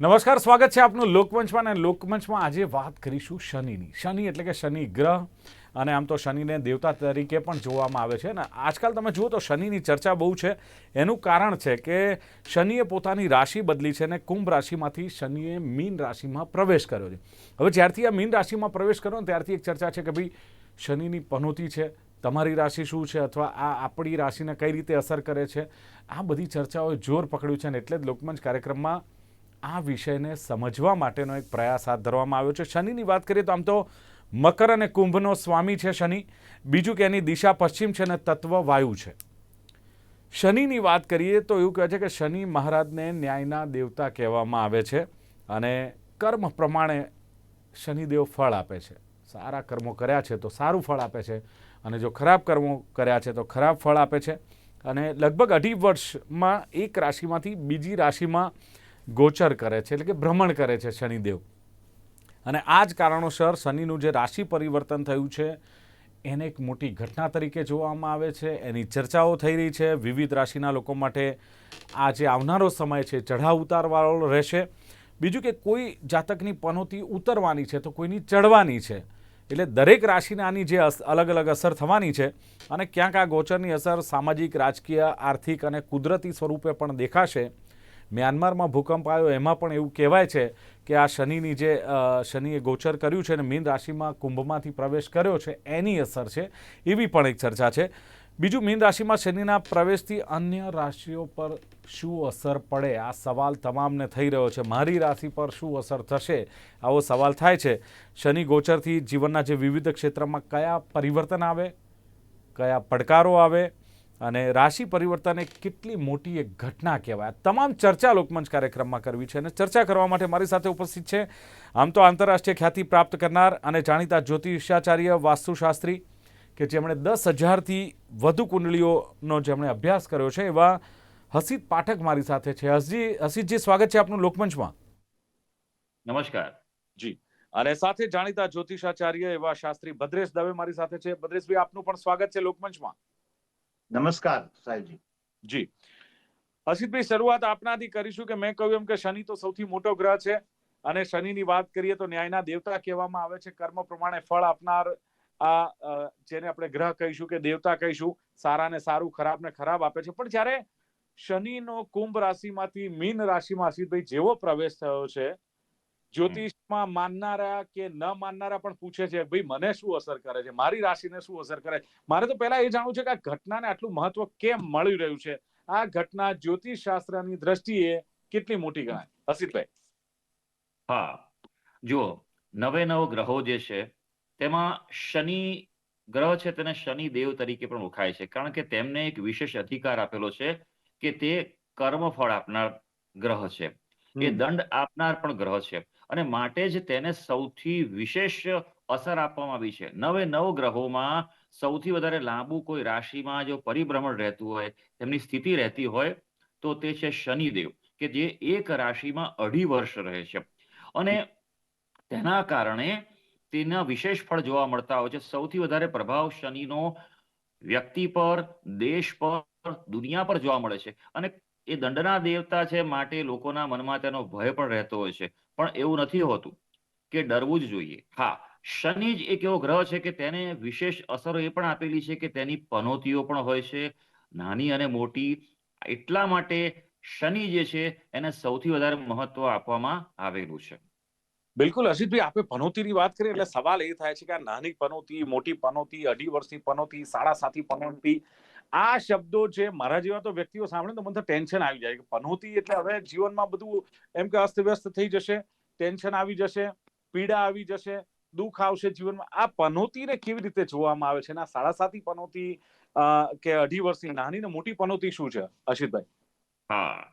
નમસ્કાર, સ્વાગત છે આપનું લોકમંચમાં અને લોકમંચમાં આજે વાત કરીશું શનિની. શનિ એટલે કે શનિ ગ્રહ અને આમ તો શનિને દેવતા તરીકે પણ જોવામાં આવે છે. અને આજકાલ તમે જુઓ તો શનિની ચર્ચા બહુ છે. એનું કારણ છે કે શનિએ પોતાની રાશિ બદલી છે અને કુંભ રાશિમાંથી શનિએ મીન રાશિમાં પ્રવેશ કર્યો છે. હવે જ્યારથી આ મીન રાશિમાં પ્રવેશ કર્યો ને ત્યારથી એક ચર્ચા છે કે ભાઈ શનિની પનોતી છે, તમારી રાશિ શું છે અથવા આ આપણી રાશિને કઈ રીતે અસર કરે છે? આ બધી ચર્ચાઓએ જોર પકડ્યું છે અને એટલે જ લોકમંચ કાર્યક્રમમાં આ વિષયને સમજવા માટેનો એક પ્રયાસ હાથ ધરવામાં આવ્યો છે. શનિની વાત કરીએ તો આમ તો મકર અને કુંભનો સ્વામી છે શનિ. બીજું કે એની દિશા પશ્ચિમ છે અને તત્વ વાયુ છે. શનિની વાત કરીએ તો એવું કહે છે કે શનિ મહારાજને ન્યાયના દેવતા કહેવામાં આવે છે અને કર્મ પ્રમાણે શનિદેવ ફળ આપે છે. સારા કર્મો કર્યા છે તો સારું ફળ આપે છે અને જો ખરાબ કર્મો કર્યા છે તો ખરાબ ફળ આપે છે. અને લગભગ અઢી વર્ષમાં એક રાશિમાંથી બીજી રાશિમાં ગોચર કરે છે, એટલે કે ભ્રમણ કરે છે શનિદેવ. અને આ જ કારણોસર શનિનું જે રાશિ પરિવર્તન થયું છે, એને એક મોટી ઘટના તરીકે જોવામાં આવે છે, એની ચર્ચાઓ થઈ રહી છે, વિવિધ રાશિના લોકો માટે આ જે આવનારો સમય છે, ચઢાવ ઉતારવાળો રહેશે. બીજું કે કોઈ જાતકની પનોતી ઉતરવાની છે, તો કોઈની ચડવાની છે. એટલે દરેક રાશિને આની જે અલગ અલગ અસર થવાની છે, અને ક્યાંક આ ગોચરની અસર સામાજિક, રાજકીય, આર્થિક અને કુદરતી સ્વરૂપે પણ દેખાશે. મ્યાનમારમાં ભૂકંપ આવ્યો. એમાં પણ એવું કહેવાય છે કે આ શનિની જે શનિએ ગોચર કર્યું છે અને મીન રાશિમાં કુંભમાંથી પ્રવેશ કર્યો છે, એની અસર છે. એવી પણ એક ચર્ચા છે. બીજું, મીન રાશિમાં શનિના પ્રવેશથી અન્ય રાશિઓ પર શું અસર પડે? આ સવાલ તમામને થઈ રહ્યો છે. મારી રાશિ પર શું અસર થશે? આવો સવાલ થાય છે. શનિ ગોચરથી જીવનના જે વિવિધ ક્ષેત્રમાં કયા પરિવર્તન આવે? કયા પડકારો આવે? અને રાશિ પરિવર્તન એક કેટલી મોટી એક ઘટના કહેવાય. તમામ ચર્ચા લોકમંચ કાર્યક્રમમાં કરવી છે અને ચર્ચા કરવા માટે મારી સાથે ઉપસ્થિત છે આમ તો આંતરરાષ્ટ્રીય ખ્યાતિ પ્રાપ્ત કરનાર અને જાણીતા જ્યોતિષાચાર્ય વાસ્તુશાસ્ત્રી કે જેમણે દસ હજારથી વધુ કુંડળીઓનો જેમણે અભ્યાસ કર્યો છે એવા હસીત પાઠક મારી સાથે છે. હસજી, હસીતજી, સ્વાગત છે આપનું લોકમંચમાં. નમસ્કાર. જી. અને સાથે જાણીતા જ્યોતિષાચાર્ય એવા શાસ્ત્રી ભદ્રેશ દવે મારી સાથે છે. ભદ્રેશભાઈ, આપનું પણ સ્વાગત છે લોકમંચમાં. નમસ્કાર, સાહેબજી. જી. અસિતભાઈ શરૂઆત આપનાથી કરીશું કે મેં કહ્યું એમ કે શનિ તો સૌથી મોટો ગ્રહ છે અને શનિની વાત કરીએ તો ન્યાયના દેવતા કહેવામાં આવે છે. કર્મ પ્રમાણે ફળ આપનાર આ જેને આપણે ગ્રહ કહીશું કે દેવતા કહીશું સારાને સારું ખરાબને ખરાબ આપે છે. પણ જ્યારે શનિનો કુંભ રાશિમાંથી મીન રાશિમાં અસિતભાઈ જેવો પ્રવેશ થયો છે જ્યોતિષમાં માનનારા કે ન માનનારા પણ પૂછે છે ભાઈ મને શું અસર કરે છે? મારી રાશિને શું અસર કરે? મારે તો પહેલા એ જાણવું છે કે આ ઘટનાને આટલું મહત્વ કેમ મળી રહ્યું છે? આ ઘટના જ્યોતિષ શાસ્ત્રની દ્રષ્ટિએ કેટલી મોટી ગણાય? હસીતભાઈ હા. જુઓ નવે નવ ગ્રહો જે છે તેમાં શનિ ગ્રહ છે તેને શનિ દેવ તરીકે પણ ઓળખાય છે કારણ કે તેમને એક વિશેષ અધિકાર આપેલો છે કે તે કર્મ ફળ આપનાર ગ્રહ છે. એ દંડ આપનાર પણ ગ્રહ છે. અને માટે જ તેને સૌથી વિશેષ અસર આપવામાં આવી છે. નવે નવ ગ્રહોમાં સૌથી વધારે લાંબુ કોઈ રાશિમાં જો પરિભ્રમણ રહેતું હોય, તેમની સ્થિતિ રહેતી હોય, તો તે છે શનિદેવ, કે જે એક રાશિમાં અઢી વર્ષ રહે છે. અને તેના કારણે તેના વિશેષ ફળ જોવા મળતા હોય છે. સૌથી વધારે પ્રભાવ શનિનો વ્યક્તિ પર, દેશ પર દુનિયા પર જોવા મળે છે. અને એ દંડના દેવતા છે માટે લોકોના મનમાં તેનો ભય પણ રહેતો હોય છે. પણ એવું નથી હોતું કે ડરવું જ જોઈએ. હા, શનિ જ એક એવો ગ્રહ છે કે તેને વિશેષ અસરો એ પણ આપેલી છે કે તેની પનોતીઓ પણ હોય છે. નાની અને મોટી, એટલા માટે શનિ જે છે એને સૌથી વધારે મહત્વ આપવામાં આવેલું છે. બિલકુલ હર્ષિતભાઈ આપણે પનોતીની વાત કરીએ એટલે સવાલ એ થાય છે કે આ નાની પનોતી, મોટી પનોતી, અઢી વર્ષની પનોતી, સાડા સાતી પનોતી આ શબ્દો છે મારા જેવા તો વ્યક્તિઓ સાંભળે તો મને તો ટેન્શન આવી જાય કે પનોતી એટલે હવે જીવનમાં બધું એમ કે અસ્તવ્યસ્ત થઈ જશે, ટેન્શન આવી જશે, પીડા આવી જશે, દુઃખ આવશે જીવનમાં. આ પનોતીને કેવી રીતે જોવામાં આવે છે? આ સાડા સાતી પનોતી કે અઢી વર્ષની નાની ને મોટી પનોતી શું છે, અશિતભાઈ? હા.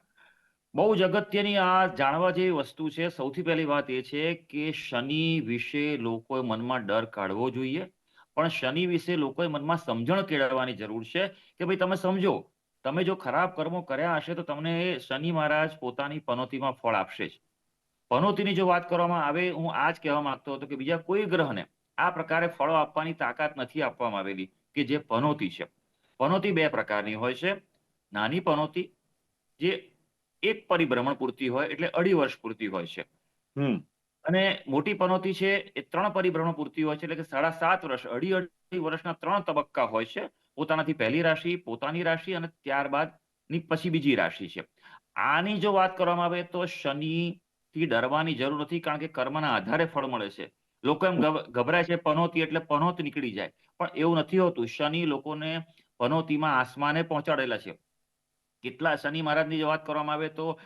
બહુ જ અગત્યની આ જાણવા જેવી વસ્તુ છે. સૌથી પહેલી વાત એ છે કે શનિ વિશે લોકોએ મનમાં ડર કાઢવો જોઈએ. પણ શનિ વિશે લોકોએ મનમાં સમજણ કેળવવાની જરૂર છે કે ભાઈ તમે સમજો, તમે જો ખરાબ કર્મો કર્યા હશે તો તમને શનિ મહારાજ પોતાની પનોતીમાં ફળ આપશે જ. પનોતીની જો વાત કરવામાં આવે, હું આ જ કહેવા માંગતો હતો કે બીજા કોઈ ગ્રહને આ પ્રકારે ફળો આપવાની તાકાત નથી આપવામાં આવેલી કે જે પનોતી છે. પનોતી બે પ્રકારની હોય છે. નાની પનોતી, જે એક પરિભ્રમણ પૂરતી હોય એટલે અઢી વર્ષ પૂરતી હોય છે. અને મોટી પનોતી છે એ ત્રણ પરિભ્રમણ પૂરતી હોય છે, એટલે કે સાડા સાત વર્ષ, અઢી અઢી વર્ષના ત્રણ તબક્કા હોય છે. પોતાનાથી પહેલી રાશિ, પોતાની રાશિ અને ત્યારબાદની પછી બીજી રાશિ છે. આની જો વાત કરવામાં આવે તો શનિ થી ડરવાની જરૂર નથી, કારણ કે કર્મના આધારે ફળ મળે છે. લોકો એમ ગભ- ગભરાય છે પનોતી એટલે પનોત નીકળી જાય. પણ એવું નથી હોતું. શનિ લોકોને પનોતીમાં આસમાને પહોંચાડેલા છે. કેટલા શનિ મહારાજની જો વાત કરવામાં આવે તો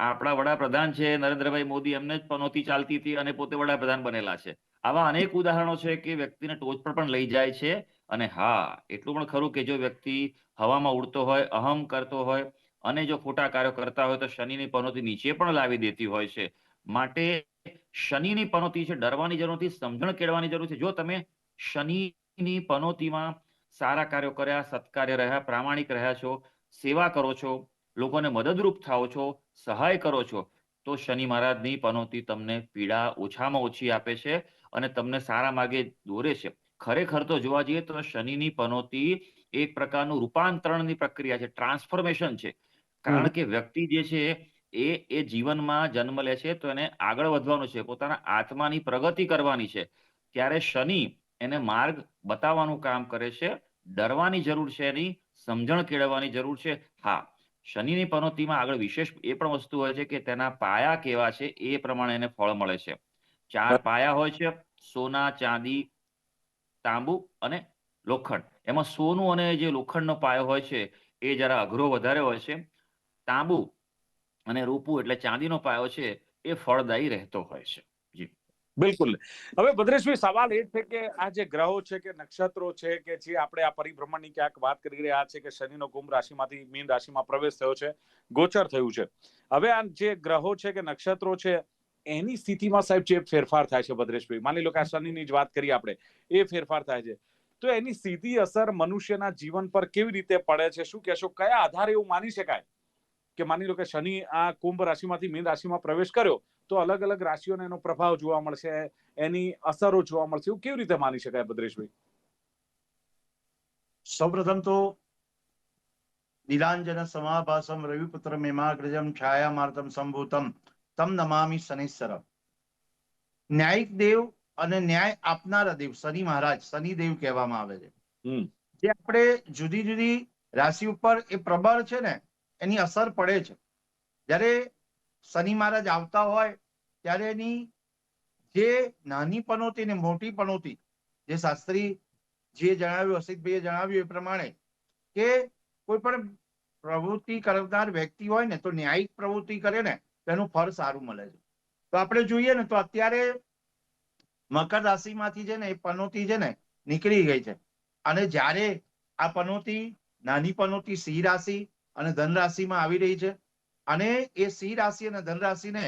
આપણા વડાપ્રધાન છે, નરેન્દ્રભાઈ મોદી એમને જ પનોતી ચાલતી હતી અને પોતે વડાપ્રધાન બનેલા છે. આવા અનેક ઉદાહરણો છે કે વ્યક્તિને ટોચ પર પણ લઈ જાય છે અને હા, એટલું પણ ખરું કે જો વ્યક્તિ હવામાં ઉડતો હોય, અહમ કરતો હોય અને જો ખોટા કાર્યો કરતા હોય તો શનિની પનોતી નીચે પણ લાવી દેતી હોય છે. માટે શનિની પનોતી છે, ડરવાની જરૂર નથી, સમજણ કેળવાની જરૂર છે. જો તમે શનિની પનોતીમાં સારા કાર્યો કર્યા, સત્કાર્ય રહ્યા, પ્રામાણિક રહ્યા છો, સેવા કરો છો લોકોને મદદરૂપ થાઓ છો સહાય કરો છો તો શનિ મહારાજની પનોતી તમને પીડા ઓછામાં ઓછી આપે છે અને તમને સારા માર્ગે દોરે છે. ખરેખર તો જોવા જઈએ તો શનિની પનોતી એક પ્રકારનું રૂપાંતરણની પ્રક્રિયા છે ટ્રાન્સફોર્મેશન છે. કારણ કે વ્યક્તિ જે છે એ એ જીવનમાં જન્મ લે છે તો એને આગળ વધવાનું છે પોતાના આત્માની પ્રગતિ કરવાની છે. ત્યારે શનિ એને માર્ગ બતાવવાનું કામ કરે છે ડરવાની જરૂર છે એની સમજણ કેળવવાની જરૂર છે. હા શનિની પનોતીમાં આગળ વિશેષ એ પણ વસ્તુ હોય છે કે તેના પાયા કેવા છે એ પ્રમાણે એને ફળ મળે છે. ચાર પાયા હોય છે સોના ચાંદી તાંબુ અને લોખંડ. એમાં સોનું અને જે લોખંડનો પાયો હોય છે એ જરા અઘરો વધારે હોય છે. તાંબુ અને રૂપું એટલે ચાંદીનો પાયો છે એ ફળદાયી રહેતો હોય છે. બિલકુલ. હવે ભદ્રેશભાઈ, સવાલ એ છે કે આ જે ગ્રહો છે કે નક્ષત્રો છે કે જે આપણે આ પરિભ્રમણની ક્યાંક વાત કરી રહ્યા છે કે શનિનો કુંભ રાશિમાંથી, મીન રાશિમાં પ્રવેશ થયો છે, ગોચર થયું છે. હવે આ જે ગ્રહો છે કે નક્ષત્રો છે, એની સ્થિતિમાં સાહેબ જે ફેરફાર થાય છે ભદ્રેશભાઈ? માની લો કે આ શનિની જ વાત કરી આપણે. એ ફેરફાર થાય છે. તો એની સીધી અસર મનુષ્યના જીવન પર કેવી રીતે પડે છે? શું કહેશો? કયા આધારે એવું માની શકાય? કે માની લો કે શનિ આ કુંભ રાશિમાંથી મીન રાશિમાં પ્રવેશ કર્યો તો અલગ અલગ રાશિઓને એનો પ્રભાવ જોવા મળશે એની અસરો જોવા મળશે એવું કેવી રીતે માની શકાય ભદ્રેશભાઈ? સૌપ્રથમ તો નીલાંજન સમાભાસમ રવિપુત્ર મેમાગ્રજમ છાયામાર્તમ સંભૂતમ તમ નમામી શનિશ્ચર ન્યાયિક દેવ અને ન્યાય આપનારા દેવ શનિ મહારાજ શનિ દેવ કહેવામાં આવે છે. જે આપણે જુદી જુદી રાશિ ઉપર એ પ્રબળ છે ને એની અસર પડે છે. જ્યારે શનિ મહારાજ આવતા હોય, ત્યારે એની જે નાની પનોતી ને મોટી પનોતી, જે શાસ્ત્રી જે જણાવ્યું, અસિતભાઈએ જણાવ્યું એ પ્રમાણે કે કોઈ પણ પ્રવૃત્તિ કરનાર વ્યક્તિ હોય ને, તો ન્યાયિક પ્રવૃત્તિ કરે ને તેનું ફળ સારું મળે છે. તો આપણે જોઈએ ને, તો અત્યારે મકર રાશિમાંથી છે ને, એ પનોતી છે ને, નીકળી ગઈ છે. અને જ્યારે આ પનોતી, નાની પનોતી સિંહ રાશિ અને ધન રાશિમાં આવી રહી છે. અને એ સિંહ રાશિ અને ધનરાશિને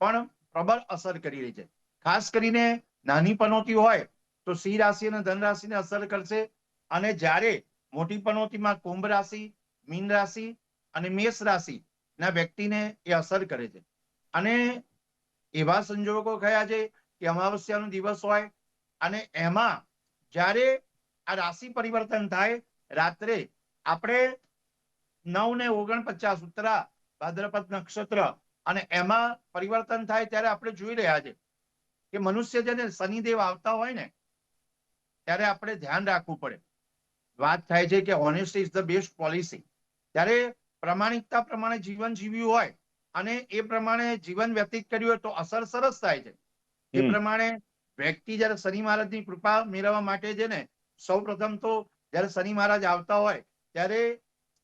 પણ પ્રબળ અસર કરી રહી છે. ખાસ કરીને નાની પનોતી હોય તો સિંહ રાશિ અને ધનરાશિને અસર કરશે. અને જ્યારે મોટી પનોતીમાં કુંભ રાશિ, મીન રાશિ અને મેષ રાશિ ના વ્યક્તિને એ અસર કરે છે. અને એવા સંજોગો કયા છે કે અમાવસ્યાનો દિવસ હોય અને એમાં જ્યારે આ રાશિ પરિવર્તન થાય, રાત્રે આપણે નવ ને ઓગણપચાસ ઉત્તરા ભાદ્રપદ નક્ષત્ર. અને એમાં પરિવર્તન થાય ત્યારે આપણે જોઈ રહ્યા છે કે મનુષ્ય જેને શનિદેવ આવતા હોય ને ત્યારે આપણે ધ્યાન રાખવું પડે. વાત થાય છે કે honesty is the best policy ત્યારે પ્રમાણિકતા પ્રમાણે જીવન જીવ્યું હોય અને એ પ્રમાણે જીવન વ્યતીત કર્યું હોય તો અસર સરસ થાય છે. એ પ્રમાણે વ્યક્તિ જયારે શનિ મહારાજની કૃપા મેળવવા માટે છે ને સૌ પ્રથમ તો જયારે શનિ મહારાજ આવતા હોય ત્યારે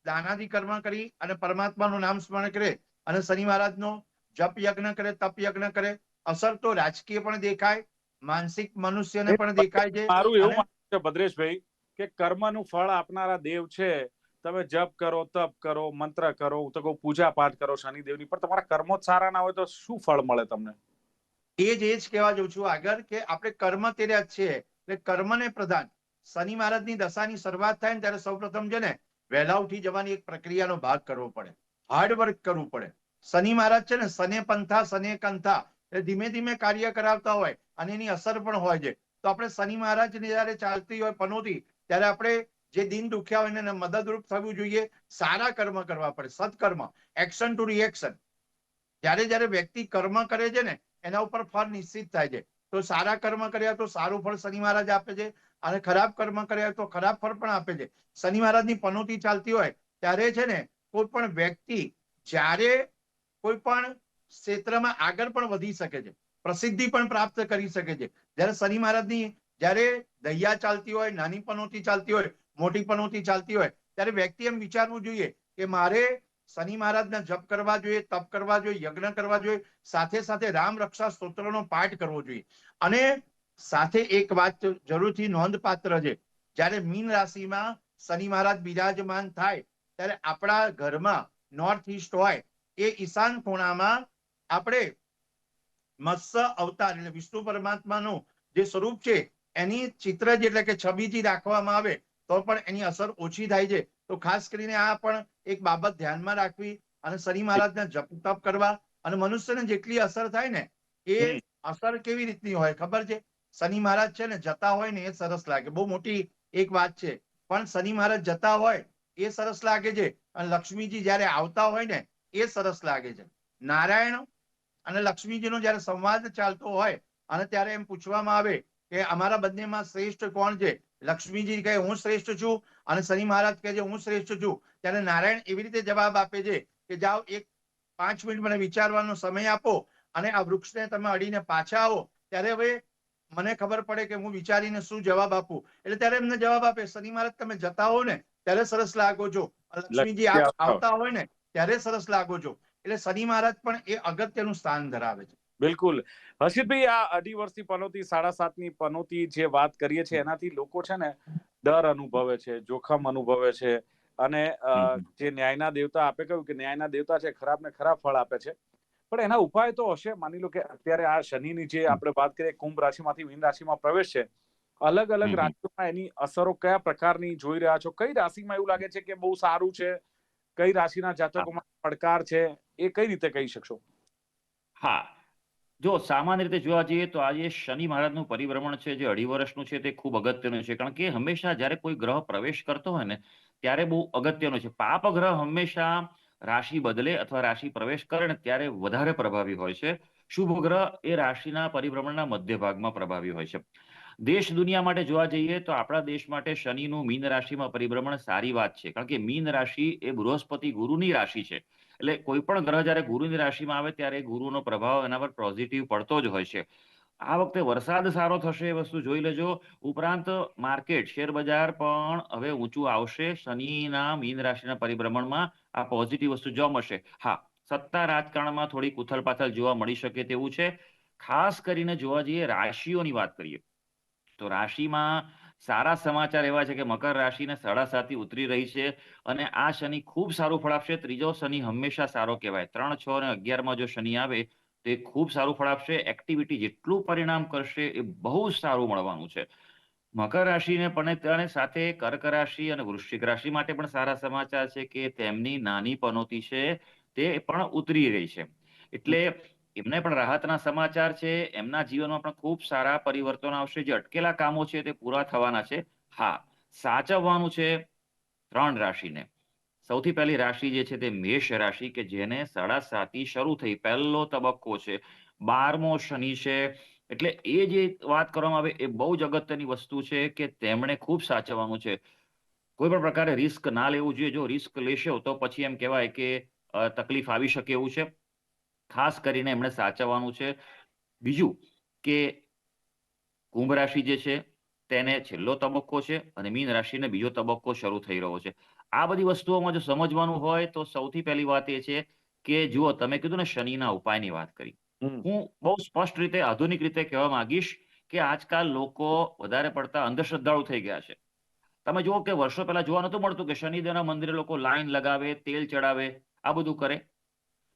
દાનાદિ કર્મ કરી અને પરમાત્માનું નામ સ્મરણ કરે અને શનિ મહારાજનો જપ યજ્ઞ કરે તપ યજ્ઞ કરે અસર તો રાજકીય પણ દેખાય માનસિક મનુષ્યને પણ દેખાય છે મારું એવું માનવું છે ભદ્રેશભાઈ કે કર્મનું ફળ આપનારા દેવ છે તમે જપ કરો તપ કરો મંત્ર કરો હું તો કહું પૂજા પાઠ કરો શનિદેવની પણ તમારા કર્મો જ સારા ના હોય તો શું ફળ મળે તમને? એ જ એ જ કહેવા જઉં છું આગળ કે આપણે કર્મ તેર્યા જ છીએ એટલે કર્મને પ્રધાન. શનિ મહારાજની દશાની શરૂઆત થાય ને ત્યારે સૌપ્રથમ છે ને વહેલા ઉઠી જવાની એક પ્રક્રિયાનો ભાગ કરવો પડે. હાર્ડ વર્ક કરવું પડે. શનિ મહારાજ છે ને સને પંથા સને કંથા, એ ધીમે ધીમે કાર્ય કરાવતા હોય અને એની અસર પણ હોય છે. તો આપણે શનિ મહારાજની જયારે ચાલતી હોય પનોતી, ત્યારે આપણે જે દિન દુખ્યા હોય એને મદદરૂપ થવું જોઈએ. સારા કર્મ કરવા પડે, સત્કર્મ એક્શન ટુ રિએક્શન જ્યારે જ્યારે વ્યક્તિ કર્મ કરે છે ને, એના ઉપર ફળ નિશ્ચિત થાય છે. તો સારા કર્મ કર્યા તો સારું ફળ શનિ મહારાજ આપે છે. અને ખરાબ કર્મ કર્યા તો ખરાબ ફળ પણ આપે છે. શનિ મહારાજની પનોતી ચાલતી હોય, ત્યારે છે ને, કોઈ પણ વ્યક્તિ જ્યારે કોઈ પણ ક્ષેત્રમાં આગળ પણ વધી શકે છે, પ્રસિદ્ધિ પણ પ્રાપ્ત કરી શકે છે. જ્યારે શનિ મહારાજની જ્યારે દહિયા ચાલતી હોય, નાની પનોતી ચાલતી હોય, મોટી પનોતી ચાલતી હોય, ત્યારે વ્યક્તિ એમ વિચારવું જોઈએ કે મારે શનિ મહારાજના જપ કરવા જોઈએ, તપ કરવા જોઈએ, યજ્ઞ કરવા જોઈએ, સાથે સાથે રામ રક્ષા સ્તોત્રનો પાઠ કરવો જોઈએ. અને સાથે એક વાત જરૂરથી નોંધપાત્ર છે. જ્યારે મીન રાશિમાં શનિ મહારાજ બિરાજમાન થાય ત્યારે આપણા ઘરમાં નોર્થ ઈસ્ટ હોય એ ઈશાન ખૂણામાં આપણે મત્સ્ય અવતાર એટલે વિષ્ણુ પરમાત્માનું જે સ્વરૂપ છે એની ચિત્ર જ એટલે કે છબીજી રાખવામાં આવે તો પણ એની અસર ઓછી થાય છે. તો ખાસ કરીને આ પણ એક બાબત ધ્યાનમાં રાખવી અને શનિ મહારાજના જપ તપ કરવા અને મનુષ્યને જેટલી અસર થાય ને એ અસર કેવી રીતની હોય ખબર છે? શનિ મહારાજ છે ને જતા હોય ને એ સરસ લાગે. બહુ મોટી એક વાત છે. પણ શનિ મહારાજ જતા હોય એ સરસ લાગે છે અને લક્ષ્મીજી જયારે આવતા હોય ને એ સરસ લાગે છે. નારાયણ અને લક્ષ્મીજીનો જયારે સંવાદ ચાલતો હોય અને ત્યારે એમ પૂછવામાં આવે કે અમારા બંનેમાં શ્રેષ્ઠ કોણ છે? લક્ષ્મીજી કહે, હું શ્રેષ્ઠ છું. અને શનિ મહારાજ કહે છે, હું શ્રેષ્ઠ છું. ત્યારે નારાયણ એવી રીતે જવાબ આપે છે કે, જાઓ એક પાંચ મિનિટ મને વિચારવાનો સમય આપો અને આ વૃક્ષને તમે અડીને પાછા આવો. ત્યારે હવે મને ખબર પડે કે હું વિચારીને શું જવાબ આપું? એટલે ત્યારે એમને જવાબ આપે શનિ મહારાજ તમે જતા હો ને ત્યારે સરસ લાગો છો લક્ષ્મીજી આવતા. હોય ને ત્યારે સરસ લાગો છો એટલે શનિ મહારાજ પણ એ અગત્યનું સ્થાન ધરાવે છે. બિલકુલ. હર્ષિતભાઈ આ અઢી વર્ષની પનોતી સાડા સાતની પનોતી જે વાત કરીએ છીએ એનાથી લોકો છે ને ડર અનુભવે છે જોખમ અનુભવે છે. અને. જે ન્યાયના દેવતા આપે કહ્યું કે ન્યાયના દેવતા છે ખરાબ ને ખરાબ ફળ આપે છે. પણ એના ઉપાય તો હશે. માની લો કે અત્યારે આ શનિની જે આપણે વાત કરીએ કુંભ રાશિમાંથી મીન રાશિમાં પ્રવેશ છે. અલગ અલગ રાશિઓમાં એની અસરો કયા પ્રકારની જોઈ રહ્યા છો? કઈ રાશિમાં એવું લાગે છે કે બહુ સારું છે? કઈ રાશિના જાતકોમાં પડકાર છે? એ કઈ રીતે કહી શકશો? હા. જો સામાન્ય રીતે જોવા જઈએ તો આજે શનિ મહારાજનું પરિભ્રમણ છે જે અઢી વર્ષનું છે તે ખૂબ અગત્યનું છે. કારણ કે હંમેશા જ્યારે કોઈ ગ્રહ પ્રવેશ કરતો હોય ને ત્યારે બહુ અગત્યનો છે. પાપ ગ્રહ હંમેશા રાશિ બદલે અથવા રાશિ પ્રવેશ કરે ને ત્યારે વધારે પ્રભાવી હોય છે. શુભ ગ્રહ એ રાશિના પરિભ્રમણના મધ્ય ભાગમાં પ્રભાવી હોય છે. દેશ દુનિયા માટે જોવા જઈએ તો આપણા દેશ માટે શનિનું મીન રાશિમાં પરિભ્રમણ સારી વાત છે. કારણ કે મીન રાશિ એ બૃહસ્પતિ ગુરુની રાશિ છે. એટલે કોઈ પણ ગ્રહ જ્યારે ગુરુની રાશિમાં આવે ત્યારે ગુરુનો પ્રભાવ એના પર પોઝિટિવ પડતો જ હોય છે. આ વખતે વરસાદ સારો થશે એ વસ્તુ જોઈ લેજો. ઉપરાંત માર્કેટ શેર બજાર પણ હવે ઊંચું આવશે. શનિના મીન રાશિના પરિભ્રમણમાં આ પોઝિટિવ વસ્તુ જોવા મળશે. હા, સત્તા રાજકારણમાં થોડીક ઉથલપાથલ જોવા મળી શકે તેવું છે. ખાસ કરીને જોવા જઈએ રાશિઓની વાત કરીએ, તો રાશિમાં સારા સમાચાર એવા છે કે મકર રાશિને સાડા સાતી ઉતરી રહી છે અને આ શનિ ખૂબ સારું ફળ આપશે. ત્રીજો શનિ હંમેશા સારો કહેવાય. ત્રણ, છ અને અગિયારમાં જો શનિ આવે, તો એ ખૂબ સારું ફળ આપશે. એક્ટિવિટી જેટલું પરિણામ કરશે એ બહુ સારું મળવાનું છે. મકર રાશિને પણ અને સાથે કર્ક રાશિ અને વૃશ્ચિક રાશિ માટે પણ સારા સમાચાર છે કે તેમની નાની પનોતી છે તે પણ ઉતરી રહી છે. એટલે એમને પણ રાહતના સમાચાર છે, એમના જીવનમાં પણ ખૂબ સારા પરિવર્તન આવશે. જે અટકેલા કામો છે તે પૂરા થવાના છે. હા, સાચવવાનું છે ત્રણ રાશિને. સૌથી પહેલી રાશિ જે છે તે મેષ રાશિ કે જેને સાડા સાતી શરૂ થઈ પહેલો તબક્કો છે. બારમો શનિ છે એટલે એ જે વાત કરવામાં આવે, એ બહુ જ અગત્યની વસ્તુ છે કે તેમણે ખૂબ સાચવવાનું છે. કોઈ પણ પ્રકારે રિસ્ક ના લેવું જોઈએ. જો રિસ્ક લેશો, તો પછી એમ કહેવાય કે તકલીફ આવી શકે એવું છે. ખાસ કરીને એમણે સાચવવાનું છે. બીજું કે કુંભ રાશિ જે છે, તેને છેલ્લો તબક્કો છે અને મીન રાશિને બીજો તબક્કો શરૂ થઈ રહ્યો છે. આ બધી વસ્તુઓમાં જો સમજવાનું હોય, તો સૌથી પહેલી વાત એ છે કે જુઓ, તમે કીધું ને શનિના ઉપાયની વાત કરી. હું બહુ સ્પષ્ટ રીતે, આધુનિક રીતે કહેવા માંગીશ કે આજકાલ લોકો વધારે પડતા અંધશ્રદ્ધાળુ થઈ ગયા છે. તમે જુઓ કે વર્ષો પહેલા જોવા નતું મળતું કે શનિદેવના મંદિરે લોકો લાઈન લગાવે, તેલ ચડાવે, આ બધું કરે.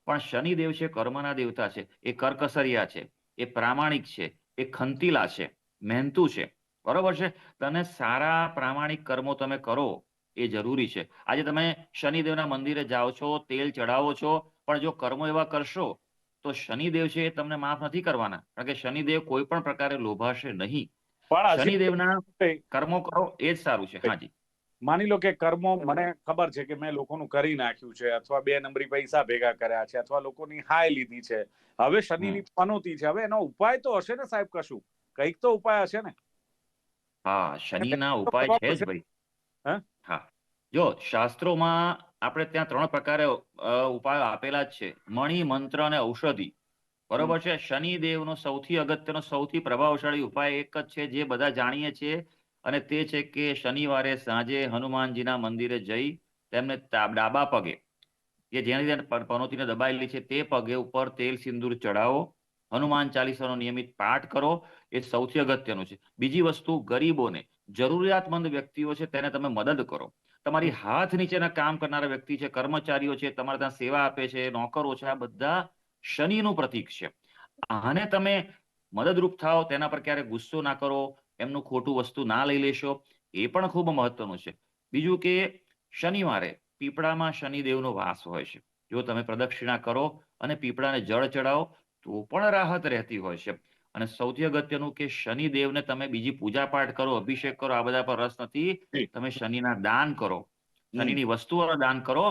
પણ શનિદેવ છે, કર્મના દેવતા છે, એ કરકસરિયા છે, એ પ્રામાણિક છે, એ ખંતીલા છે, મહેનતુ છે. બરોબર છે? તને સારા પ્રામાણિક કર્મો તમે કરો, એ જરૂરી છે. આજે તમે શનિદેવના મંદિરે જાઓ છો, તેલ ચડાવો છો, પણ જો કર્મો એવા કરશો તો શનિદેવ છે એ તમને માફ નથી કરવાના કારણ કે શનિદેવ કોઈ પણ પ્રકારે લોભાશે નહીં. પણ શનિદેવના કર્મો કરો એ જ સારું છે. હાજી માની લો કે કર્મો મને ખબર છે કે મેં લોકોનું કરી નાખ્યું છે અથવા બે નંબરી પૈસા ભેગા કર્યા છે અથવા લોકોની હાય લીધી છે. હવે શનિની પનોતી છે. હવે એનો ઉપાય તો હશે ને સાહેબ કશું? કંઈક તો ઉપાય હશે ને? હા શનિના ઉપાય છે જ ભાઈ. હા? જો શાસ્ત્રોમાં આપણે ત્યાં ત્રણ પ્રકારે ઉપાયો આપેલા જ છે. મણિ, મંત્ર અને ઔષધિ. બરોબર છે? શનિદેવનો સૌથી અગત્યનો, સૌથી પ્રભાવશાળી ઉપાય એક જ છે જે બધા જાણીએ છીએ. અને તે છે કે શનિવારે સાંજે હનુમાનજીના મંદિરે જઈ તેમને ડાબા પગે, કે જેની પનોતીને દબાયેલી છે તે પગે ઉપર તેલ સિંદૂર ચડાવો હનુમાન ચાલીસાનો નિયમિત પાઠ કરો. એ સૌથી અગત્યનું છે. બીજી વસ્તુ, ગરીબોને જરૂરિયાતમંદ વ્યક્તિઓ છે તેને તમે મદદ કરો. તમારી હાથ નીચેના કામ કરનારા વ્યક્તિ છે, કર્મચારીઓ છે, તમારે ત્યાં સેવા આપે છે, નોકરો છે, આ બધા શનિનું પ્રતીક છે. આને તમે મદદરૂપ થાઓ, તેના પર ક્યારે ગુસ્સો ના કરો, એમનું ખોટું વસ્તુ ના લઈ લેશો, એ પણ ખૂબ મહત્વનું છે. બીજું કે શનિવારે પીપળામાં શનિદેવનો વાસ હોય છે. જો તમે પ્રદક્ષિણા કરો અને પીપળાને જળ ચડાવો, તો પણ રાહત રહેતી હોય છે. અને સૌથી અગત્યનું કે શનિદેવને તમે બીજી પૂજા પાઠ કરો અભિષેક કરો આ બધા પર રસ નથી. તમે શનિના દાન કરો. શનિની વસ્તુઓના દાન કરો.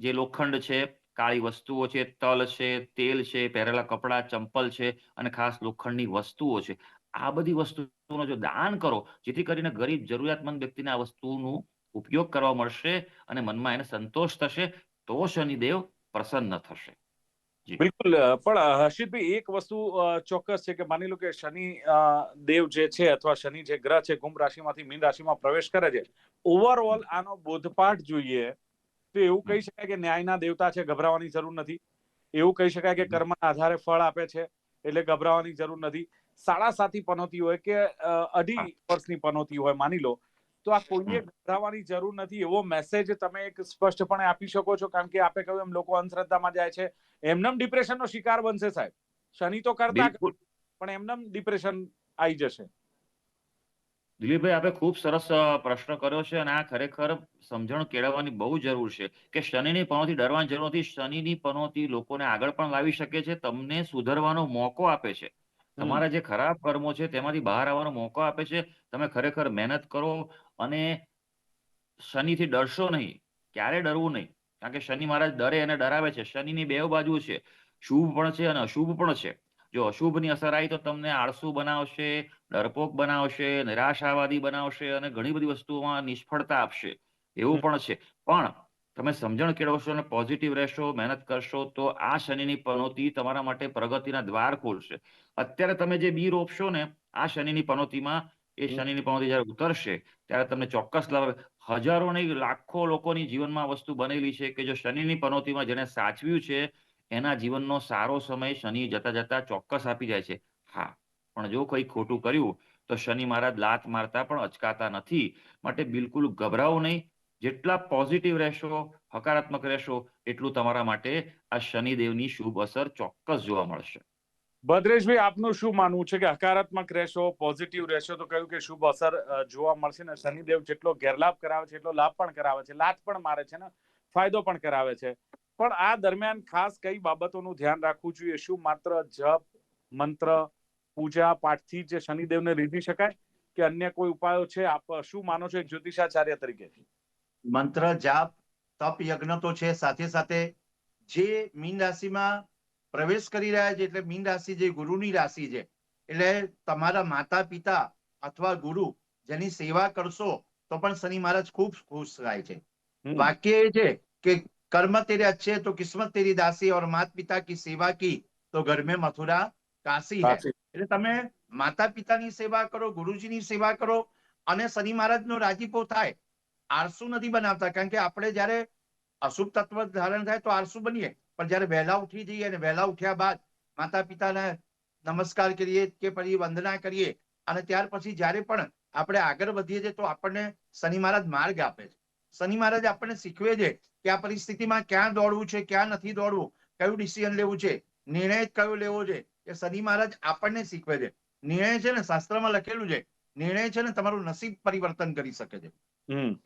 જે લોખંડ છે કાળી વસ્તુઓ છે તલ છે તેલ છે પહેરેલા કપડા ચંપલ છે અને ખાસ લોખંડની વસ્તુઓ છે. આ બધી વસ્તુઓનો જો દાન કરો જેથી કરીને ગરીબ જરૂરિયાતમંદ વ્યક્તિને આ વસ્તુનું ઉપયોગ કરવા મળશે અને મનમાં એને સંતોષ થશે તો શનિદેવ પ્રસન્ન થશે. બિલકુલ પણ હર્ષિતભાઈ એક વસ્તુ ચોક્કસ છે કે માની લો કે શનિ દેવ જે છે અથવા શનિ જે ગ્રહ છે કુંભ રાશિમાંથી મીન રાશિમાં પ્રવેશ કરે છે. ઓવરઓલ આનો બોધપાઠ જોઈએ તો એવું કહી શકાય કે ન્યાયના દેવતા છે ગભરાવાની જરૂર નથી. એવું કહી શકાય કે કર્મના આધારે ફળ આપે છે એટલે ગભરાવાની જરૂર નથી. સાડા સાતી પનોતી હોય કે અઢી વર્ષની પનોતી હોય માની લો તો આ કોઈએ ગભરાવાની જરૂર નથી એવો મેસેજ તમે એક સ્પષ્ટપણે આપી શકો છો કારણ કે આપે કહ્યું એમ લોકો અંધશ્રદ્ધામાં જાય છે. એમનેમ ડિપ્રેશનનો શિકાર બનશે સાહેબ. શનિ તો કરતા પણ એમનેમ ડિપ્રેશન આવી જશે. દિલીપભાઈ આપે ખૂબ સરસ પ્રશ્ન કર્યો છે અને આ ખરેખર સમજણ કેળવવાની બહુ જરૂર છે કે શનિની પનોથી ડરવાની જરૂર નથી. શનિની પનોતી લોકોને આગળ પણ લાવી શકે છે તમને સુધરવાનો મોકો આપે છે. તમારા જે ખરાબ કર્મો છે તેમાંથી બહાર આવવાનો મોકો આપે છે. તમે ખરેખર મહેનત કરો અને શનિથી ડરશો નહીં ક્યારે ડરવું નહીં? કારણ કે શનિ મહારાજ ડરે અને ડરાવે છે. શનિની બે બાજુ છે. શુભ પણ છે અને અશુભ પણ છે. જો અશુભની અસર આવી તો તમને આળસુ બનાવશે ડરપોક બનાવશે નિરાશાવાદી બનાવશે અને ઘણી બધી વસ્તુઓમાં નિષ્ફળતા આપશે. એવું પણ છે. પણ તમે સમજણ કેળવશો અને પોઝિટિવ રહેશો મહેનત કરશો તો આ શનિની પનોતી તમારા માટે પ્રગતિના દ્વાર ખોલશે. અત્યારે તમે જે બી રોપશો ને આ શનિની પનોતીમાં એ શનિની પનોતી જયારે ઉતરશે ત્યારે તમને ચોક્કસ લાભ હજારો લાખો લોકોની જીવનમાં વસ્તુ બનેલી છે કે જો શનિની પનોતીમાં જેને સાચવ્યું છે, એના જીવનનો સારો સમય શનિ જતા જતા ચોક્કસ આપી જાય છે. હા, પણ જો કંઈ ખોટું કર્યું, તો શનિ મહારાજ લાત મારતા પણ અચકાતા નથી. માટે બિલકુલ ગભરાવો નહીં. જેટલા પોઝિટિવ રહેશો, હકારાત્મક રહેશો, એટલું તમારા માટે આ શનિદેવની શુભ અસર ચોક્કસ જોવા મળશે. ભદ્રેશભાઈ, આપનું શું માનવું છે કે હકારાત્મક રહેશો પોઝિટિવ રહેશો? તો કહ્યું કે શુભ અસર જોવા મળશે ને શનિદેવ જેટલો ગેરલાભ કરાવે છે, એટલો લાભ પણ કરાવે છે, લાત પણ મારે છે ને, ફાયદો પણ કરાવે છે. પણ આ દરમિયાન ખાસ કઈ બાબતોનું ધ્યાન રાખવું જોઈએ? શું માત્ર જપ, મંત્ર, પૂજા પાઠથી જ શનિદેવને રીઝી શકાય? કે અન્ય કોઈ ઉપાયો છે? આપ શું માનો છો એક જ્યોતિષાચાર્ય તરીકે? મંત્ર, જાપ, તપ, યજ્ઞ તો છે. સાથે સાથે જે મીન રાશિમાં પ્રવેશ કરી રહ્યા છે એટલે મીન રાશિ જે ગુરુની રાશિ છે એટલે તમારા માતા પિતા અથવા ગુરુ જેની સેવા કરશો તો પણ શનિ મહારાજ ખૂબ ખુશ થાય છે. વાક્ય એ છે કે કર્મ તેરે અચ્છે તો કિસ્મત તેરી દાસી ઓર માત પિતા કી સેવા કી તો ઘર મેં મથુરા કાશી એટલે તમે માતા પિતાની સેવા કરો ગુરુજીની સેવા કરો અને શનિ મહારાજ નો રાજીપો થાય. આરસુ નથી બનાવતા કારણ કે આપણે જયારે અશુભ તત્વ ધારણ થાય તો આરસુ બનીએ. પણ જયારે વહેલા ઉઠી જઈએ અને વહેલા ઉઠ્યા બાદ માતા પિતાને નમસ્કાર કરીએ કે પછી વંદના કરીએ અને ત્યાર પછી જયારે પણ આપણે આગળ વધીએ છીએ તો આપણને શનિ મહારાજ માર્ગ આપે છે. શનિ મહારાજ આપણને શીખવે છે કે આ પરિસ્થિતિમાં ક્યાં દોડવું છે ક્યાં નથી દોડવું કયું ડિસિઝન લેવું છે નિર્ણય કયો લેવો છે એ શનિ મહારાજ આપણને શીખવે છે. નિર્ણય છે ને શાસ્ત્રમાં લખેલું છે નિર્ણય છે ને તમારું નસીબ પરિવર્તન કરી શકે છે.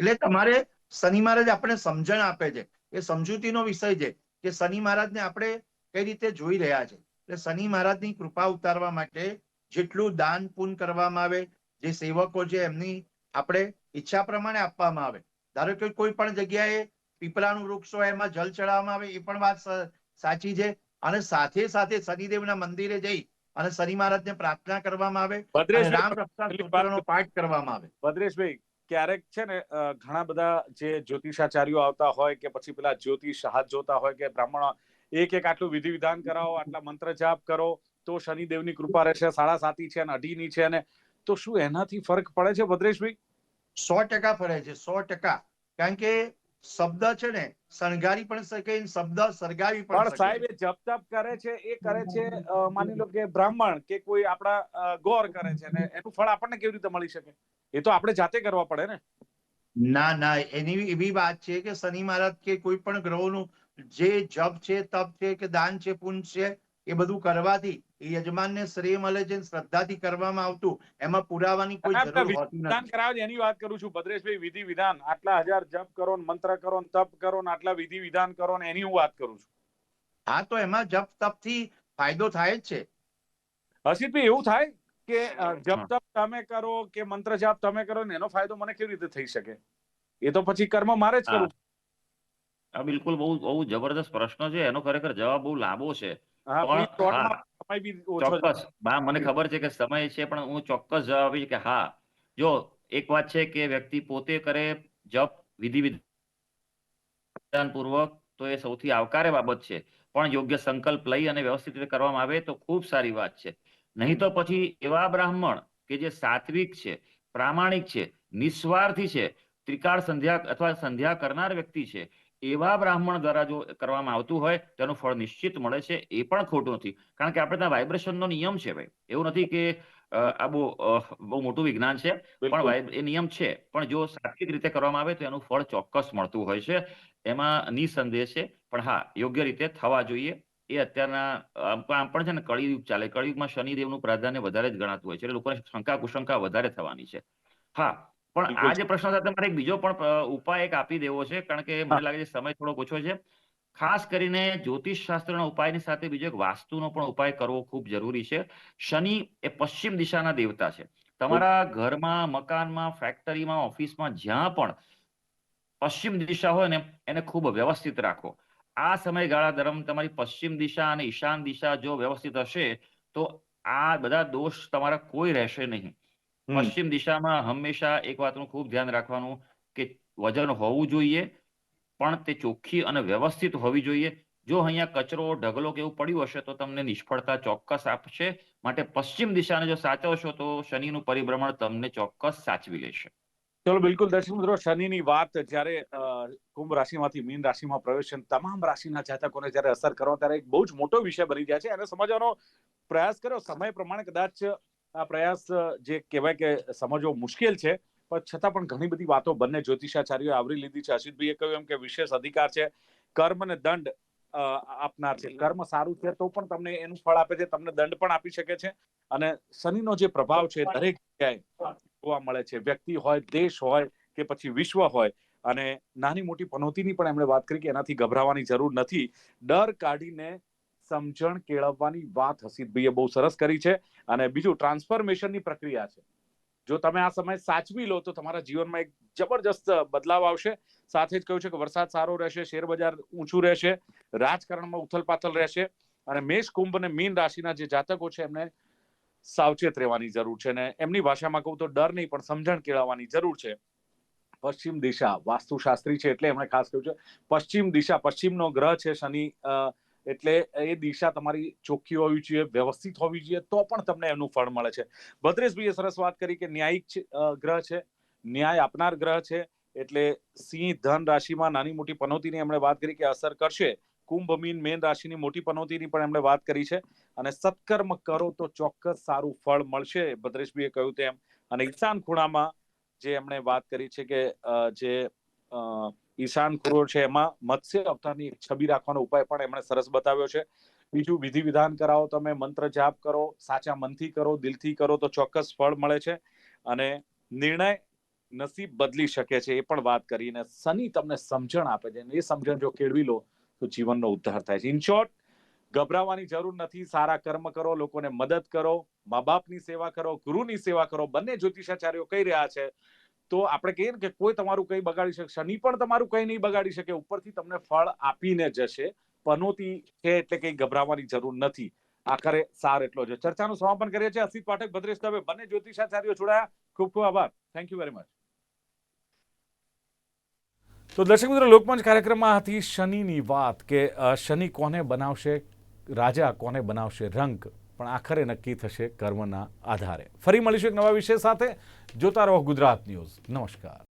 એટલે તમારે શનિ મહારાજ આપણને સમજણ આપે છે. એ સમજૂતીનો વિષય છે. કે શનિ મહારાજને આપણે કઈ રીતે જોઈ રહ્યા છે? એટલે શનિ મહારાજની કૃપા ઉતારવા માટે જેટલું દાન પૂન કરવામાં આવે જે સેવકો છે એમની આપણે ઈચ્છા પ્રમાણે આપવામાં આવે. ધારો કે કોઈ પણ જગ્યાએ પીપળાનું વૃક્ષ હોય એમાં જલ ચડાવવામાં આવે એ પણ વાત સાચી છે. અને સાથે સાથે શનિદેવના મંદિરે જઈ અને શનિ મહારાજને પ્રાર્થના કરવામાં આવે રામ રક્ષા પેલી પાઠ કરવામાં આવે. ભદ્રેશભાઈ ક્યારેક છે ને ઘણા બધા જે જ્યોતિષાચાર્યો આવતા હોય કે પછી પેલા જ્યોતિષ હાથ જોતા હોય કે બ્રાહ્મણ એક એક આટલું વિધિ વિધાન કરાવો, આટલા મંત્ર જાપ કરો, તો શનિદેવની કૃપા રહેશે, સાડા સાતી છે અને અઢીની છે અને તો શું એનાથી ફરક પડે છે ભદ્રેશભાઈ? સો ટકા ફરે છે, સો ટકા. કારણ કે શબ્દ છે ને શણગારી પણ શકે શબ્દ સળગાવી પણ સાહેબ એ જપ તપ કરે છે એ કરે છે માની લો કે બ્રાહ્મણ કે કોઈ આપણા ગોર કરે છે ને એનું ફળ આપણને કેવી રીતે મળી શકે? એ તો આપણે જાતે કરવા પડે ને. ના ના એની એવી વાત છે કે શનિ મહારાજ કે કોઈ પણ ગ્રહોનું જે જપ છે તપ છે કે દાન છે પુણ્ય છે એ બધું કરવાથી એ યજમાનને શ્રેય મળે છે શ્રદ્ધાથી કરવામાં આવતું એમાં પુરાવાની કોઈ જરૂર હોતી નથી. કરાવે એની વાત કરું છું ભદ્રેશભાઈ વિધિ વિધાન. આટલા હજાર જપ કરો ને મંત્ર કરો ને તપ કરો ને આટલા વિધિ વિધાન કરો ને એની હું વાત કરું છું. હા તો એમાં જપ તપથી ફાયદો થાય જ છે. હર્ષિતભાઈ એવું થાય કે જપ તપ તમે કરો કે મંત્ર જાપ તમે કરો ને એનો ફાયદો મને કેવી રીતે થઈ શકે? એ તો પછી કર્મ મારે જ. કરવું. આ બિલકુલ બહુ બહુ જબરદસ્ત પ્રશ્ન છે. એનો ખરેખર જવાબ બહુ લાંબો છે. પણ સમય બી ચોક્કસ. હા મને ખબર છે કે સમય છે, પણ હું ચોક્કસ જવાબ કે હા. જો એક વાત છે કે વ્યક્તિ પોતે કરે જપ વિધિ વિધાન પૂર્વક તો એ સૌથી આવકાર્ય બાબત છે. પણ યોગ્ય સંકલ્પ લઈ અને વ્યવસ્થિત રીતે કરવામાં આવે તો ખૂબ સારી વાત છે. નહીં તો પછી એવા બ્રાહ્મણ કે જે સાત્વિક છે, પ્રામાણિક છે, નિસ્વાર્થી છે, ત્રિકાળ સંધ્યા અથવા સંધ્યા કરનાર વ્યક્તિ છે એવા બ્રાહ્મણ દ્વારા જો કરવામાં આવતું હોય તેનું ફળ નિશ્ચિત મળે છે એ પણ ખોટું નથી. કારણ કે આપણે ત્યાં વાઇબ્રેશનનો નિયમ છે ભાઈ. એવું નથી કે આ બહુ બહુ મોટું વિજ્ઞાન છે પણ એ નિયમ છે. પણ જો સાત્વિક રીતે કરવામાં આવે તો એનું ફળ ચોક્કસ મળતું હોય છે. એમાં નિસંદેહ છે. પણ હા યોગ્ય રીતે થવા જોઈએ. એ અત્યારના આમ પણ છે ને કળિયુગ ચાલે. કળિયુગમાં શનિદેવનું પ્રાધાન્ય વધારે જ ગણાતું હોય છે. એટલે લોકોને શંકા કુશંકા વધારે થવાની છે. હા પણ આ જે પ્રશ્ન સાથે મારે એક બીજો પણ ઉપાય એક આપી દેવો છે કારણ કે મને લાગે છે સમય થોડો ઓછો છે. ખાસ કરીને જ્યોતિષ શાસ્ત્રના ઉપાયની સાથે બીજો એક વાસ્તુનો પણ ઉપાય કરવો ખૂબ જરૂરી છે. શનિ એ પશ્ચિમ દિશાના દેવતા છે. તમારા ઘરમાં મકાનમાં ફેક્ટરીમાં ઓફિસમાં જ્યાં પણ પશ્ચિમ દિશા હોય ને એને ખૂબ વ્યવસ્થિત રાખો. આ સમયગાળા દરમિયાન તમારી પશ્ચિમ દિશા અને ઈશાન દિશા જો વ્યવસ્થિત હશે તો આ બધા દોષ તમારા કોઈ રહેશે નહીં. પશ્ચિમ દિશામાં હંમેશા એક વાતનું ખૂબ ધ્યાન રાખવાનું કે વજન હોવું જોઈએ પણ તે ચોખ્ખી અને વ્યવસ્થિત હોવી જોઈએ. જો અહીંયા કચરો ઢગલો કે એવું પડ્યું હશે તો તમને નિષ્ફળતા ચોક્કસ આપશે. માટે પશ્ચિમ દિશાને જો સાચવશો તો શનિનું પરિભ્રમણ તમને ચોક્કસ સાચવી લેશે. ચલો બિલકુલ. દર્શક મિત્રો શનિની વાત જ્યારે કુંભ રાશિમાંથી મીન રાશિમાં પ્રવેશ તમામ રાશિના જાતકોને જ્યારે અસર કરો ત્યારે એક બહુ જ મોટો વિષય બની જાય છે. અને સમજવાનો પ્રયાસ કર્યો. સમય પ્રમાણે કદાચ આ પ્રયાસ, જે કહેવાય કે સમજવો મુશ્કેલ છે, પણ છતાં પણ ઘણી બધી વાતો બંને જ્યોતિષાચાર્યો આવરી લીધી છે. અસિતભાઈએ કહ્યું એમ કે વિશેષ અધિકાર છે, કર્મ અને દંડ આપનાર છે. કર્મ સારું છે તો પણ તમને એનું ફળ આપે છે, તમને દંડ પણ આપી શકે છે. અને શનિનો જે પ્રભાવ છે, દરેક જગ્યાએ જોવા મળે છે. વ્યક્તિ હોય, દેશ હોય કે પછી વિશ્વ હોય. અને નાની મોટી પનોતીની પણ એમણે વાત કરી કે એનાથી ગભરાવાની જરૂર નથી. ડર કાઢીને સમજણ કેળવવાની વાત હસીતભાઈએ બહુ સરસ કરી છે. અને બીજું ટ્રાન્સફોર્મેશનની પ્રક્રિયા છે. જો તમે આ સમય સાચવી લો તો તમારા જીવનમાં એક જબરજસ્ત બદલાવ આવશે. સાથે જ કહ્યું છે કે વરસાદ સારો રહેશે શેરબજાર ઊંચું રહેશે રાજકારણમાં ઉથલપાથલ રહેશે અને મેષ કુંભ અને મીન રાશિના જે જાતકો છે એમને સાવચેત રહેવાની જરૂર છે. ને એમની ભાષામાં કહું તો ડર નહીં પણ સમજણ કેળવવાની જરૂર છે. પશ્ચિમ દિશા વાસ્તુશાસ્ત્રી છે એટલે એમણે ખાસ કહ્યું છે પશ્ચિમ દિશા પશ્ચિમનો ગ્રહ છે શનિ અ, એટલે એ દિશા તમારી ચોખ્ખી હોવી જોઈએ વ્યવસ્થિત હોવી જોઈએ તો પણ તમને એનું ફળ મળે છે. ભદ્રેશભાઈએ સરસ વાત કરી કે ન્યાયિક ગ્રહ છે. ન્યાય આપનાર ગ્રહ છે. એટલે સિંહ ધન રાશિમાં નાની મોટી પનોતીની એમણે વાત કરી કે અસર કરશે. કુંભ મીન મેન રાશિની મોટી પનોતીની પણ એમણે વાત કરી છે. અને સત્કર્મ કરો તો ચોક્કસ સારું ફળ મળશે ભદ્રેશભાઈએ કહ્યું તેમ. અને ઈશાન ખૂણામાં જે એમણે વાત કરી છે કે જે અ, ઈશાન ખુરો છે. એમાં મત્સ્ય અવતારની છબી રાખવાનો ઉપાય પણ એમણે સરસ બતાવ્યો છે. બીજું વિધિ વિધાન કરાવો, તમે મંત્ર જાપ કરો, સાચા મનથી કરો, દિલથી કરો તો ચોક્કસ ફળ મળે છે અને નિર્ણય નસીબ બદલી શકે છે, એ પણ વાત કરીને શનિ તમને સમજણ આપે છે. એ સમજણ જો કેળવી લો તો જીવનનો ઉદ્ધાર થાય છે. ઇન શોર્ટ ગભરાવાની જરૂર નથી. સારા કર્મ કરો, લોકોને મદદ કરો, મા બાપની સેવા કરો, ગુરુની સેવા કરો. બંને જ્યોતિષાચાર્યો કહી રહ્યા છે તો આપણે કહીએ ને કે કોઈ તમારું કંઈ બગાડી શકે, શનિ પણ તમારું કંઈ નહીં બગાડી શકે, ઉપરથી તમને ફળ આપીને જશે. પનોતી છે એટલે કંઈ ગભરાવાની જરૂર નથી. આખરે સાર એટલો છે ચર્ચાનું સમાપન કરીએ છીએ. અસિત પાઠક, ભદ્રેશ દવે, બંને જ્યોતિષાચાર્યો જોડાયા. ખૂબ ખૂબ આભાર. થેન્ક યુ વેરી મચ તો દર્શક મિત્રો, લોકમંચ કાર્યક્રમમાં હતી શનિની વાત કે શનિ કોને બનાવશે? રાજા કોને બનાવશે? રંક પણ આખરે નક્કી થશે કર્મના આધારે. ફરી મળીશું એક નવા વિષય સાથે. જોતા રહો ગુજરાત ન્યૂઝ. નમસ્કાર.